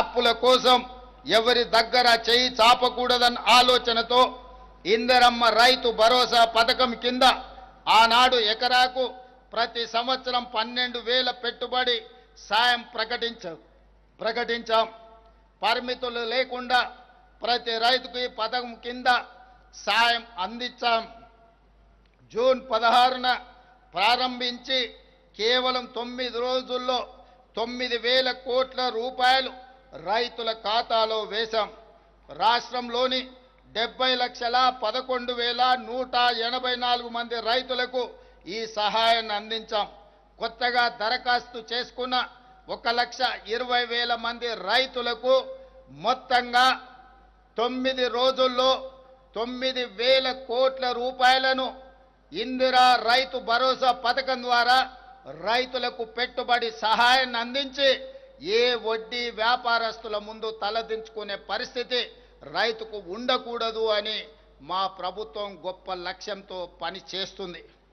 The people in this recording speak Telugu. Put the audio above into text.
అప్పుల కోసం ఎవరి దగ్గర చేయి చాపకూడదన్న ఆలోచనతో ఇందరమ్మ రైతు భరోసా పథకం కింద ఆనాడు ఎకరాకు ప్రతి సంవత్సరం పన్నెండు వేల పెట్టుబడి సాయం ప్రకటించ ప్రకటించాం. పరిమితులు లేకుండా ప్రతి రైతుకు ఈ పథకం కింద సాయం అందించాం. జూన్ పదహారున ప్రారంభించి కేవలం తొమ్మిది రోజుల్లో తొమ్మిది వేల కోట్ల రూపాయలు రైతుల ఖాతాలో వేశాం. రాష్ట్రంలోని డెబ్బై లక్షల పదకొండు వేల నూట ఎనభై నాలుగు మంది రైతులకు ఈ సహాయాన్ని అందించాం. కొత్తగా దరఖాస్తు చేసుకున్న ఒక లక్ష ఇరవై వేల మంది రైతులకు మొత్తంగా తొమ్మిది రోజుల్లో తొమ్మిది వేల కోట్ల రూపాయలను ఇందిరా రైతు భరోసా పథకం ద్వారా రైతులకు పెట్టుబడి సహాయాన్ని అందించి ఏ వడ్డీ వ్యాపారస్తుల ముందు తలదించుకునే పరిస్థితి రైతుకు ఉండకూడదు అని మా ప్రభుత్వం గొప్ప లక్ష్యంతో పని చేస్తుంది.